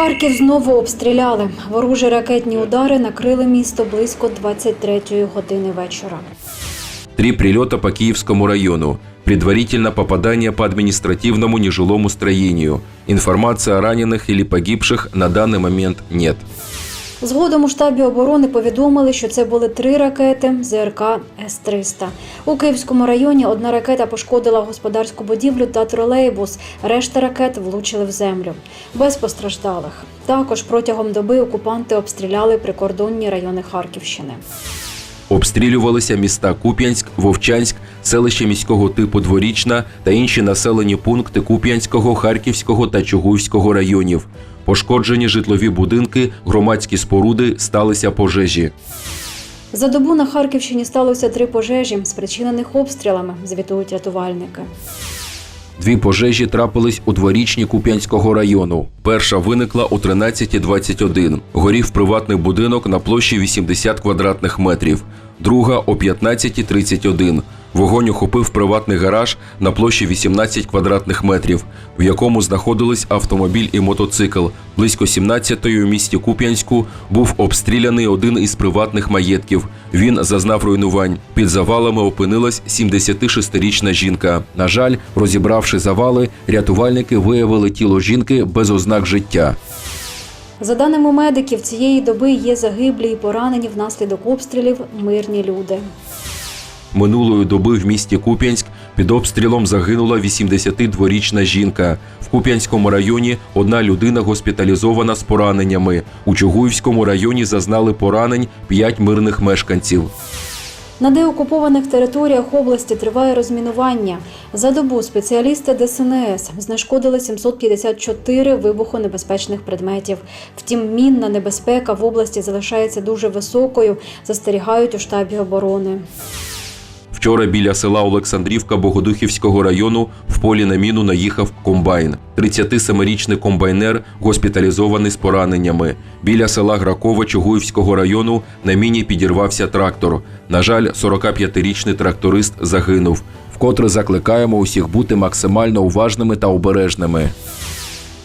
Харків знову обстріляли. Ворожі ракетні удари накрили місто близько 23-ї години вечора. Три прилета по Киевскому району. Предварительно попадание по административному нежилому строению. Информации о раненых или погибших на данный момент нет. Згодом у штабі оборони повідомили, що це були три ракети ЗРК С-300. У Київському районі одна ракета пошкодила господарську будівлю та тролейбус. Решта ракет влучили в землю. Без постраждалих. Також протягом доби окупанти обстріляли прикордонні райони Харківщини. Обстрілювалися міста Куп'янськ, Вовчанськ, селище міського типу Дворічна та інші населені пункти Куп'янського, Харківського та Чугуївського районів. Пошкоджені житлові будинки, громадські споруди, сталися пожежі. За добу на Харківщині сталося три пожежі, спричинених обстрілами, звітують рятувальники. Дві пожежі трапились у дворічні Куп'янського району. Перша виникла о 13.21. Горів приватний будинок на площі 80 квадратних метрів. Друга о 15.31. Вогонь охопив приватний гараж на площі 18 квадратних метрів, в якому знаходились автомобіль і мотоцикл. Близько 17-ї у місті Куп'янську був обстріляний один із приватних маєтків. Він зазнав руйнувань. Під завалами опинилась 76-річна жінка. На жаль, розібравши завали, рятувальники виявили тіло жінки без ознак життя. За даними медиків, цієї доби є загиблі і поранені внаслідок обстрілів мирні люди. Минулої доби в місті Куп'янськ під обстрілом загинула 82-річна жінка. В Куп'янському районі одна людина госпіталізована з пораненнями. У Чугуївському районі зазнали поранень 5 мирних мешканців. На деокупованих територіях області триває розмінування. За добу спеціалісти ДСНС знешкодили 754 вибухонебезпечних предметів. Втім, мінна небезпека в області залишається дуже високою, застерігають у штабі оборони. Вчора біля села Олександрівка Богодухівського району в полі на міну наїхав комбайн. 37-річний комбайнер госпіталізований з пораненнями. Біля села Гракова Чугуївського району на міні підірвався трактор. На жаль, 45-річний тракторист загинув. Вкотре закликаємо усіх бути максимально уважними та обережними.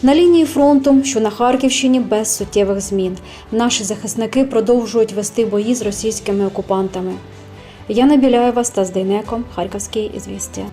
На лінії фронту, що на Харківщині, без суттєвих змін. Наші захисники продовжують вести бої з російськими окупантами. Яна Біляєва, Стас Дейнеко, Харківські ізвістія.